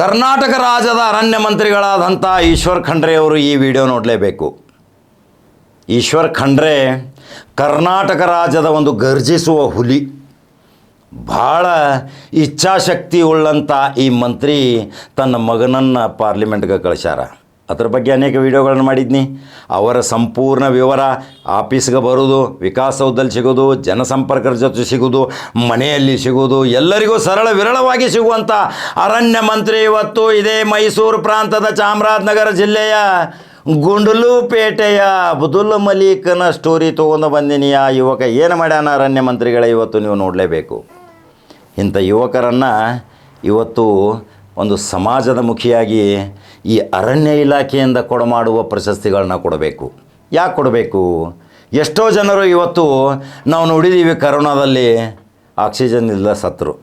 ಕರ್ನಾಟಕ ರಾಜ್ಯದ ಅರಣ್ಯ ಮಂತ್ರಿಗಳಾದಂಥ ಈಶ್ವರ್ ಖಂಡ್ರೆ ಅವರು ಈ ವಿಡಿಯೋ ನೋಡಲೇಬೇಕು. ಈಶ್ವರ್ ಖಂಡ್ರೆ, ಕರ್ನಾಟಕ ರಾಜ್ಯದ ಒಂದು ಗರ್ಜಿಸುವ ಹುಲಿ. ಭಾಳ ಇಚ್ಛಾಶಕ್ತಿ ಉಳ್ಳಂಥ ಈ ಮಂತ್ರಿ ತನ್ನ ಮಗನನ್ನು ಪಾರ್ಲಿಮೆಂಟ್ಗೆ ಕಳಿಸ್ಯಾರ. ಅದ್ರ ಬಗ್ಗೆ ಅನೇಕ ವಿಡಿಯೋಗಳನ್ನು ಮಾಡಿದ್ನಿ. ಅವರ ಸಂಪೂರ್ಣ ವಿವರ ಆಫೀಸ್ಗೆ ಬರೋದು ವಿಕಾಸೌಧದಲ್ಲಿ ಸಿಗೋದು ಜನಸಂಪರ್ಕದ ಜೊತೆ ಸಿಗೋದು ಮನೆಯಲ್ಲಿ ಸಿಗೋದು ಎಲ್ಲರಿಗೂ ಸರಳ ವಿರಳವಾಗಿ ಸಿಗುವಂಥ ಅರಣ್ಯ ಮಂತ್ರಿ ಇವತ್ತು ಇದೇ ಮೈಸೂರು ಪ್ರಾಂತದ ಚಾಮರಾಜನಗರ ಜಿಲ್ಲೆಯ ಗುಂಡ್ಲುಪೇಟೆಯ ಅಬ್ದುಲ್ ಮಲೀಕನ ಸ್ಟೋರಿ ತೊಗೊಂಡು ಬಂದಿನಿ. ಆ ಯುವಕ ಏನು ಮಾಡ್ಯಾನ ಅರಣ್ಯ ಮಂತ್ರಿಗಳ ಇವತ್ತು ನೀವು ನೋಡಲೇಬೇಕು. ಇಂಥ ಯುವಕರನ್ನು ಇವತ್ತು ಒಂದು ಸಮಾಜದ ಮುಖಿಯಾಗಿ ಈ ಅರಣ್ಯ ಇಲಾಖೆಯಿಂದ ಕೊಡಮಾಡುವ ಪ್ರಶಸ್ತಿಗಳನ್ನ ಕೊಡಬೇಕು. ಯಾಕೆ ಕೊಡಬೇಕು? ಎಷ್ಟೋ ಜನರು ಇವತ್ತು ನಾವು ನೋಡಿದ್ದೀವಿ ಕರೋನಾದಲ್ಲಿ ಆಕ್ಸಿಜನ್ ಇಲ್ಲ ಸತ್ರು.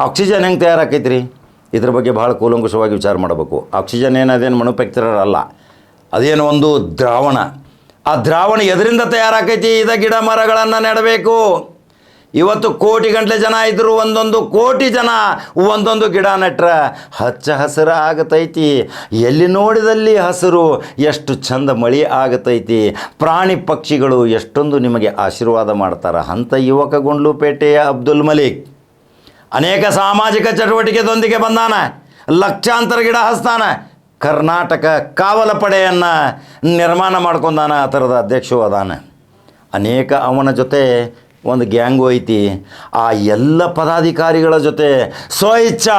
ಆಕ್ಸಿಜನ್ ಹೆಂಗೆ ತಯಾರಾಕೈತ್ರಿ? ಇದ್ರ ಬಗ್ಗೆ ಭಾಳ ಕೂಲಂಕುಷವಾಗಿ ವಿಚಾರ ಮಾಡಬೇಕು. ಆಕ್ಸಿಜನ್ ಏನದೇನು ಅದೇನು ಅದೇನು ಒಂದು ದ್ರಾವಣ. ಆ ದ್ರಾವಣ ಎದರಿಂದ ತಯಾರಾಕೈತಿ? ಇದ ಗಿಡ ಮರಗಳನ್ನು ನೆಡಬೇಕು. ಇವತ್ತು ಕೋಟಿ ಗಂಟಲೆ ಜನ ಇದ್ದರು ಒಂದೊಂದು ಕೋಟಿ ಜನ, ಒಂದೊಂದು ಗಿಡ ನೆಟ್ರ, ಹಚ್ಚ ಹಸಿರ ಆಗತೈತಿ. ಎಲ್ಲಿ ನೋಡಿದಲ್ಲಿ ಹಸಿರು, ಎಷ್ಟು ಚಂದ ಮಳಿ ಆಗತೈತಿ. ಪ್ರಾಣಿ ಪಕ್ಷಿಗಳು ಎಷ್ಟೊಂದು ನಿಮಗೆ ಆಶೀರ್ವಾದ ಮಾಡ್ತಾರೆ. ಅಂತ ಯುವಕ ಗುಂಡ್ಲುಪೇಟೆಯ ಅಬ್ದುಲ್ ಮಲಿಕ್. ಅನೇಕ ಸಾಮಾಜಿಕ ಚಟುವಟಿಕೆದೊಂದಿಗೆ ಬಂದಾನ. ಲಕ್ಷಾಂತರ ಗಿಡ ಹಸ್ತಾನ ಕರ್ನಾಟಕ ಕಾವಲ ಪಡೆಯನ್ನು ನಿರ್ಮಾಣ ಮಾಡ್ಕೊಂಡಾನ ಆ ಥರದ ಅಧ್ಯಕ್ಷವಾದಾನೆ. ಅನೇಕ ಅವನ ಜೊತೆ ಒಂದು ಗ್ಯಾಂಗು ಐತಿ. ಆ ಎಲ್ಲ ಪದಾಧಿಕಾರಿಗಳ ಜೊತೆ ಸ್ವ ಇಚ್ಛಾ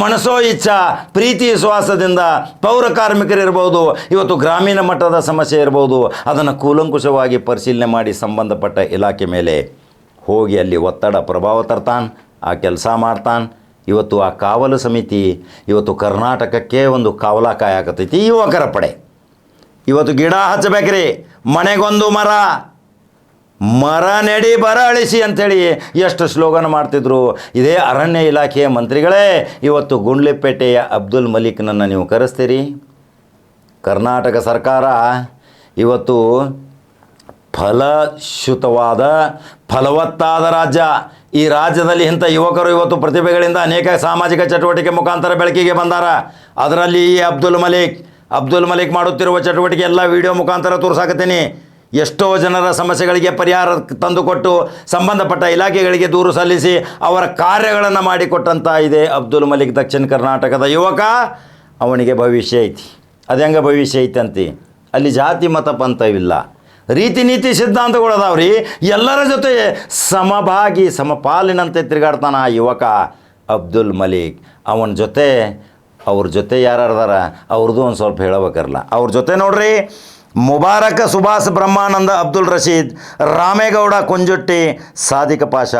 ಮನಸೋ ಇಚ್ಛಾ, ಪ್ರೀತಿ ವಿಶ್ವಾಸದಿಂದ ಪೌರ ಕಾರ್ಮಿಕರಿರ್ಬೋದು ಇವತ್ತು ಗ್ರಾಮೀಣ ಮಟ್ಟದ ಸಮಸ್ಯೆ ಇರ್ಬೋದು, ಅದನ್ನು ಕೂಲಂಕುಷವಾಗಿ ಪರಿಶೀಲನೆ ಮಾಡಿ ಸಂಬಂಧಪಟ್ಟ ಇಲಾಖೆ ಮೇಲೆ ಹೋಗಿ ಅಲ್ಲಿ ಒತ್ತಡ ಪ್ರಭಾವ ತರ್ತಾನೆ, ಆ ಕೆಲಸ ಮಾಡ್ತಾನೆ. ಇವತ್ತು ಆ ಕಾವಲು ಸಮಿತಿ, ಇವತ್ತು ಕರ್ನಾಟಕಕ್ಕೆ ಒಂದು ಕಾವಲ ಕಾಯಕತ್ತೈತಿ ಯುವಕರ ಪಡೆ. ಇವತ್ತು ಗಿಡ ಹಚ್ಚಬೇಕ್ರಿ, ಮನೆಗೊಂದು ಮರ. ಮರ ನೆಡಿ ಬರ ಅಳಿಸಿ ಅಂಥೇಳಿ ಎಷ್ಟು ಸ್ಲೋಗನ್ ಮಾಡ್ತಿದ್ರು. ಇದೇ ಅರಣ್ಯ ಇಲಾಖೆಯ ಮಂತ್ರಿಗಳೇ, ಇವತ್ತು ಗುಂಡ್ಲಿಪೇಟೆಯ ಅಬ್ದುಲ್ ಮಲಿಕ್ನನ್ನು ನೀವು ಕರೆಸ್ತೀರಿ? ಕರ್ನಾಟಕ ಸರ್ಕಾರ ಇವತ್ತು ಫಲಶ್ಯುತವಾದ ಫಲವತ್ತಾದ ರಾಜ್ಯ. ಈ ರಾಜ್ಯದಲ್ಲಿ ಇಂಥ ಯುವಕರು ಇವತ್ತು ಪ್ರತಿಭೆಗಳಿಂದ ಅನೇಕ ಸಾಮಾಜಿಕ ಚಟುವಟಿಕೆ ಮುಖಾಂತರ ಬೆಳಕಿಗೆ ಬಂದಾರ. ಅದರಲ್ಲಿ ಈ ಅಬ್ದುಲ್ ಮಲಿಕ್ ಅಬ್ದುಲ್ ಮಲಿಕ್ ಮಾಡುತ್ತಿರುವ ಚಟುವಟಿಕೆ ಎಲ್ಲ ವಿಡಿಯೋ ಮುಖಾಂತರ ತೋರ್ಸಾಕತ್ತೀನಿ. ಎಷ್ಟೋ ಜನರ ಸಮಸ್ಯೆಗಳಿಗೆ ಪರಿಹಾರ ತಂದುಕೊಟ್ಟು ಸಂಬಂಧಪಟ್ಟ ಇಲಾಖೆಗಳಿಗೆ ದೂರು ಸಲ್ಲಿಸಿ ಅವರ ಕಾರ್ಯಗಳನ್ನು ಮಾಡಿಕೊಟ್ಟಂಥ ಇದೆ ಅಬ್ದುಲ್ ಮಲಿಕ್ ದಕ್ಷಿಣ ಕರ್ನಾಟಕದ ಯುವಕ. ಅವನಿಗೆ ಭವಿಷ್ಯ ಐತಿ. ಅದು ಹೆಂಗೆ ಭವಿಷ್ಯ ಐತಿ ಅಂತಿ? ಅಲ್ಲಿ ಜಾತಿ ಮತ ಪಂಥವಿಲ್ಲ. ರೀತಿ ನೀತಿ ಸಿದ್ಧಾಂತಗಳು ಅದಾವ್ರಿ ಎಲ್ಲರ ಜೊತೆ ಸಮಭಾಗಿ ಸಮಪಾಲಿನಂತೆ ತಿರುಗಾಡ್ತಾನ ಆ ಯುವಕ ಅಬ್ದುಲ್ ಮಲಿಕ್. ಅವನ ಜೊತೆ, ಅವ್ರ ಜೊತೆ ಯಾರ್ಯಾರದಾರ ಅವ್ರದ್ದು ಒಂದು ಸ್ವಲ್ಪ ಹೇಳಬೇಕರಲ್ಲ ಅವ್ರ ಜೊತೆ ನೋಡ್ರಿ. Mubarak Subhas Brahmananda Abdul Rasheed, Ramegowda Kunjutti, Sadiq Pasha,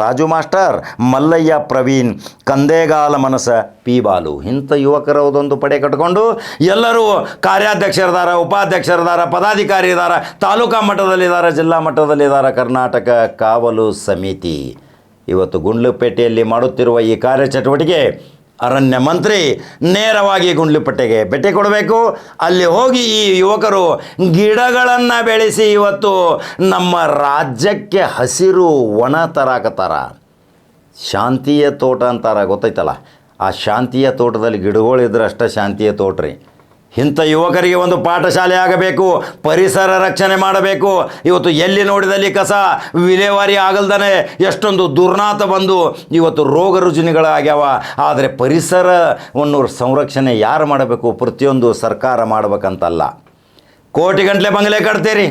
Raju master, Mallaiah Praveen, Kandegala Manasa, P Balu. ಇಂಥ ಯುವಕರದೊಂದು ಪಡೆ ಕಟ್ಕೊಂಡು ಎಲ್ಲರೂ ಕಾರ್ಯಾಧ್ಯಕ್ಷರದಾರ, ಉಪಾಧ್ಯಕ್ಷರದಾರ ಪದಾಧಿಕಾರಿ ಇದಾರ ತಾಲೂಕಾ ಮಟ್ಟದಲ್ಲಿದ್ದಾರೆ ಜಿಲ್ಲಾ ಮಟ್ಟದಲ್ಲಿದ್ದಾರೆ ಕರ್ನಾಟಕ ಕಾವಲು ಸಮಿತಿ. ಇವತ್ತು ಗುಂಡ್ಲುಪೇಟೆಯಲ್ಲಿ ಮಾಡುತ್ತಿರುವ ಈ ಕಾರ್ಯಚಟುವಟಿಕೆ ಅರಣ್ಯ ಮಂತ್ರಿ ನೇರವಾಗಿ ಗುಂಡ್ಲಿಪಟ್ಟೆಗೆ ಭೇಟಿ ಕೊಡಬೇಕು. ಅಲ್ಲಿ ಹೋಗಿ ಈ ಯುವಕರು ಗಿಡಗಳನ್ನು ಬೆಳೆಸಿ ಇವತ್ತು ನಮ್ಮ ರಾಜ್ಯಕ್ಕೆ ಹಸಿರು ಒಣ ತರಾಕತ್ತಾರ. ಶಾಂತಿಯ ತೋಟ ಅಂತಾರ ಗೊತ್ತೈತಲ್ಲ ಆ ಶಾಂತಿಯ ತೋಟದಲ್ಲಿ ಗಿಡಗಳಿದ್ರೆ ಅಷ್ಟೇ ಶಾಂತಿಯ ತೋಟ ರೀ ಇಂಥ ಯುವಕರಿಗೆ ಒಂದು ಪಾಠಶಾಲೆ ಆಗಬೇಕು, ಪರಿಸರ ರಕ್ಷಣೆ ಮಾಡಬೇಕು. ಇವತ್ತು ಎಲ್ಲಿ ನೋಡಿದಲ್ಲಿ ಕಸ? ವಿಲೇವಾರಿ ಆಗಲ್ದನೆ ಎಷ್ಟೊಂದು ದುರ್ನಾತ ಬಂದು ಇವತ್ತು ರೋಗ ರುಜಿನಗಳಾಗ್ಯಾವ. ಆದರೆ ಪರಿಸರವನ್ನು ಸಂರಕ್ಷಣೆ ಯಾರು ಮಾಡಬೇಕು? ಪ್ರತಿಯೊಂದು ಸರ್ಕಾರ ಮಾಡಬೇಕಂತಲ್ಲ. ಕೋಟಿ ಗಂಟಲೆ ಬಂಗಲೆ ಕಟ್ತೀರಿ.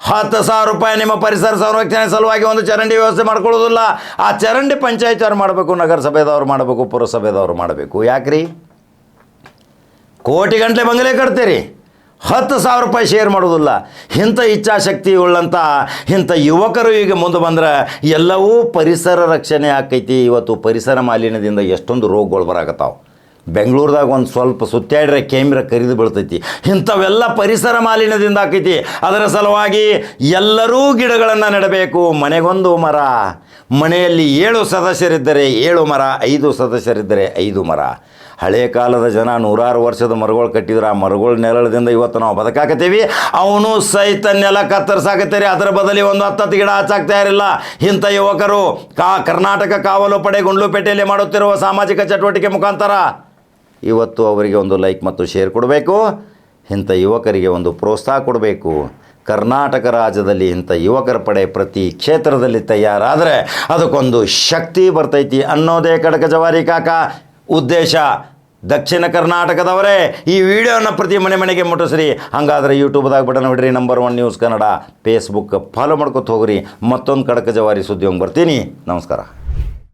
ಹತ್ತು ಸಾವಿರ ರೂಪಾಯಿ ನಿಮ್ಮ ಪರಿಸರ ಸಂರಕ್ಷಣೆ ಸಲುವಾಗಿ ಒಂದು ಚರಂಡಿ ವ್ಯವಸ್ಥೆ ಮಾಡ್ಕೊಳ್ಳೋದಿಲ್ಲ. ಆ ಚರಂಡಿ ಪಂಚಾಯತ್ ಅವ್ರು ಮಾಡಬೇಕು? ನಗರಸಭೆದವ್ರು ಮಾಡಬೇಕು, ಪುರಸಭೆದವ್ರು ಮಾಡಬೇಕು. ಯಾಕ್ರಿ? ಕೋಟಿ ಗಂಟಲೆ ಬಂಗಲೆ ಕಟ್ತೀರಿ. ಹತ್ತು ಸಾವಿರ ರೂಪಾಯಿ ಶೇರ್ ಮಾಡೋದಿಲ್ಲ ಇಂಥ ಇಚ್ಛಾಶಕ್ತಿ ಉಳ್ಳಂಥ ಇಂಥ ಯುವಕರು ಈಗ ಮುಂದೆ ಬಂದ್ರೆ ಎಲ್ಲವೂ ಪರಿಸರ ರಕ್ಷಣೆ ಆಕೈತಿ. ಇವತ್ತು ಪರಿಸರ ಮಾಲಿನ್ಯದಿಂದ ಎಷ್ಟೊಂದು ರೋಗಗಳು ಬರಾಕತ್ತಾವೆ. ಬೆಂಗಳೂರದಾಗ ಒಂದು ಸ್ವಲ್ಪ ಸುತ್ತಾಡ್ರೆ ಕೇಮ್ರ ಕರಿದು ಬೀಳ್ತೈತಿ. ಇಂಥವೆಲ್ಲ ಪರಿಸರ ಮಾಲಿನ್ಯದಿಂದ ಆಕೈತಿ. ಅದರ ಸಲುವಾಗಿ ಎಲ್ಲರೂ ಗಿಡಗಳನ್ನು ನೆಡಬೇಕು. ಮನೆಗೊಂದು ಮರ. ಮನೆಯಲ್ಲಿ ಏಳು ಸದಸ್ಯರಿದ್ದರೆ ಏಳು ಮರ, ಐದು ಸದಸ್ಯರಿದ್ದರೆ ಐದು ಮರ. ಹಳೆ ಕಾಲದ ಜನ ನೂರಾರು ವರ್ಷದ ಮರಗಳು ಕಟ್ಟಿದ್ರೆ. ಆ ಮರಗಳ ನೆರಳದಿಂದ ಇವತ್ತು ನಾವು ಬದುಕಾಕತ್ತೀವಿ. ಅವನು ಸಹಿತ ನೆಲ ಕತ್ತರಿಸಾಕತ್ತೀರಿ. ಅದರ ಬದಲಿ ಒಂದು ಹತ್ತತ್ತು ಗಿಡ ಹಚ್ಚಾಕ್ತಾ ಇರಲಿಲ್ಲ. ಇಂಥ ಯುವಕರು ಕಾ ಕರ್ನಾಟಕ ಕಾವಲು ಪಡೆ ಗುಂಡ್ಲುಪೇಟೆಯಲ್ಲಿ ಮಾಡುತ್ತಿರುವ ಸಾಮಾಜಿಕ ಚಟುವಟಿಕೆ ಮುಖಾಂತರ ಇವತ್ತು ಅವರಿಗೆ ಒಂದು ಲೈಕ್ ಮತ್ತು ಶೇರ್ ಕೊಡಬೇಕು. ಇಂಥ ಯುವಕರಿಗೆ ಒಂದು ಪ್ರೋತ್ಸಾಹ ಕೊಡಬೇಕು. ಕರ್ನಾಟಕ ರಾಜ್ಯದಲ್ಲಿ ಇಂಥ ಯುವಕರ ಪಡೆ ಪ್ರತಿ ಕ್ಷೇತ್ರದಲ್ಲಿ ತಯಾರಾದರೆ ಅದಕ್ಕೊಂದು ಶಕ್ತಿ ಬರ್ತೈತಿ ಅನ್ನೋದೇ ಕಡಕ ಜವಾರಿ ಕಾಕ. ಉದ್ದೇಶ. ದಕ್ಷಿಣ ಕರ್ನಾಟಕದವರೇ, ಈ ವಿಡಿಯೋನ ಪ್ರತಿ ಮನೆ ಮನೆಗೆ ಮುಟ್ಟಿಸ್ರಿ. ಹಾಗಾದರೆ ಯೂಟ್ಯೂಬ್ದಾಗ button ಹೊಡ್ರಿ number one news Kannada. Facebook follow ಮಾಡ್ಕೊತ ಹೋಗ್ರಿ. ಮತ್ತೊಂದು ಕಡಕ ಜವಾರಿ ಸುದ್ದಿ ಹೋಗಿ ಬರ್ತೀನಿ. ನಮಸ್ಕಾರ.